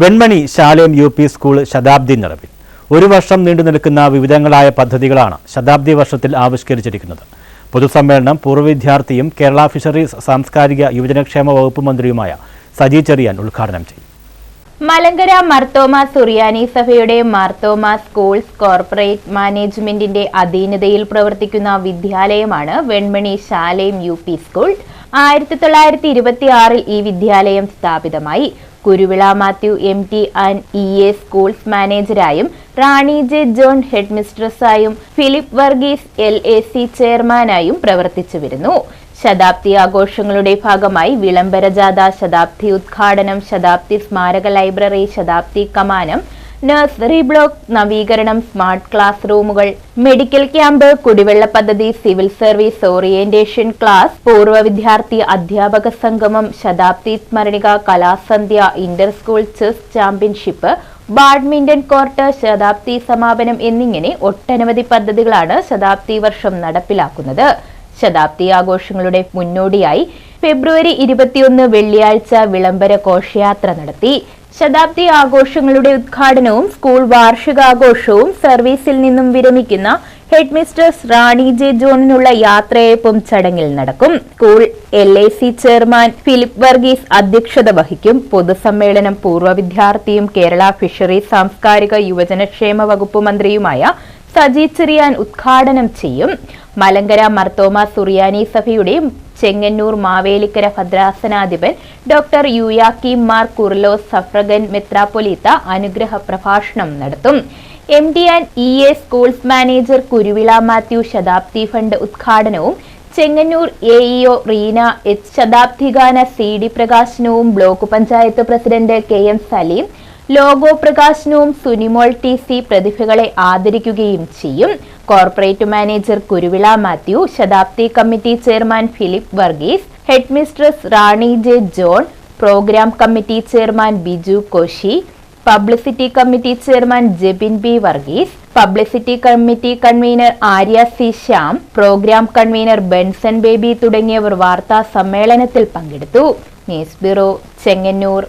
വെൺമണി ശാലയം U P school ശതാബ്ദി നിറവിൽ. ഒരു വർഷം നീണ്ടു നിൽക്കുന്ന വിവിധങ്ങളായ പദ്ധതികളാണ് ശതാബ്ദി വർഷത്തിൽ ആവിഷ്കരിച്ചിരിക്കുന്നത്. പൊതുസമ്മേളനം പൂർവ വിദ്യാർത്ഥിയും കേരള ഫിഷറീസ് സാംസ്കാരിക യുവജനക്ഷേമ വകുപ്പ് മന്ത്രിയുമായ സജി ചെറിയാൻ ഉദ്ഘാടനം ചെയ്യും. മലങ്കര മർത്തോമ സുറിയാനി സഭയുടെ മർത്തോമ സ്കൂൾസ് കോർപ്പറേറ്റ് മാനേജ്മെന്റിന്റെ അധീനതയിൽ പ്രവർത്തിക്കുന്ന വിദ്യാലയമാണ് വെൺമണി ശാലയം യു സ്കൂൾ. ആയിരത്തി തൊള്ളായിരത്തി ഇരുപത്തി ആറിൽ ഈ വിദ്യാലയം സ്ഥാപിതമായി. Kuruvila Mathew M T and E A schools മാനേജരായും Rani J John head മിസ്ട്രസ്സായും Philip Varghese L A C ചെയർമാനായും പ്രവർത്തിച്ചു വരുന്നു ശതാബ്ദി ആഘോഷങ്ങളുടെ ഭാഗമായി വിളംബരജാഥ ശതാബ്ദി ഉദ്ഘാടനം ശതാബ്ദി സ്മാരക ലൈബ്രറി ശതാബ്ദി കമാനം നഴ്സറി ബ്ലോക്ക് നവീകരണം സ്മാർട്ട് ക്ലാസ് റൂമുകൾ മെഡിക്കൽ ക്യാമ്പ് കുടിവെള്ള പദ്ധതി സിവിൽ സർവീസ് ഓറിയന്റേഷൻ ക്ലാസ് പൂർവ വിദ്യാർത്ഥി അധ്യാപക സംഗമം ശതാബ്ദി സ്മരണിക കലാസന്ധ്യ inter school chess championship badminton court ശതാബ്ദി സമാപനം എന്നിങ്ങനെ ഒട്ടനവധി പദ്ധതികളാണ് ശതാബ്ദി വർഷം നടപ്പിലാക്കുന്നത്. ശതാബ്ദി ആഘോഷങ്ങളുടെ മുന്നോടിയായി ഫെബ്രുവരി ഇരുപത്തിയൊന്ന് വെള്ളിയാഴ്ച വിളംബര ഘോഷയാത്ര നടത്തി. ശതാബ്ദി ആഘോഷങ്ങളുടെ ഉദ്ഘാടനവും സ്കൂൾ വാർഷികാഘോഷവും സർവീസിൽ നിന്നും വിരമിക്കുന്ന ഹെഡ് മിസ്റ്റേഴ്സ് റാണി ജെ ജോണിനുള്ള യാത്രയയപ്പും ചടങ്ങിൽ നടക്കും. School L A C chairman Philip Varghese അധ്യക്ഷത വഹിക്കും. പൊതുസമ്മേളനം പൂർവ വിദ്യാർത്ഥിയും കേരള ഫിഷറീസ് സാംസ്കാരിക യുവജനക്ഷേമ വകുപ്പ് മന്ത്രിയുമായ സജി ചെറിയാൻ ഉദ്ഘാടനം ചെയ്യും. മലങ്കര മർത്തോമ സുറിയാനി സഭയുടെ ചെങ്ങന്നൂർ മാവേലിക്കര ഭദ്രാസനാധിപൻ ഡോക്ടർ യുയാക്കി മാർ കുർലോസ് സഫ്രഗൻ മെത്രാപ്പൊലീത്ത അനുഗ്രഹ പ്രഭാഷണം നടത്തും. M D and E A schools manager Kuruvila Mathew Shatabdi fund ഉദ്ഘാടനവും Chengannur A EO Reena H ശതാബ്ദിഗാന C D പ്രകാശനവും block panchayat president K M Saleem logo പ്രകാശനവും സുനിമോൾ ടി സി പ്രതിഭകളെ ആദരിക്കുകയും ചെയ്യും. കോർപ്പറേറ്റ് മാനേജർ കുരുവിള മാത്യു ശതാബ്ദി committee chairman Philip Varghese head mistress Rani J John programme committee chairman Biju Koshy publicity committee chairman Jebin B Varghese publicity committee convener Arya C Shyam programme convener Benson Baby തുടങ്ങിയവർ വാർത്താ സമ്മേളനത്തിൽ പങ്കെടുത്തു. News bureau Chengannur.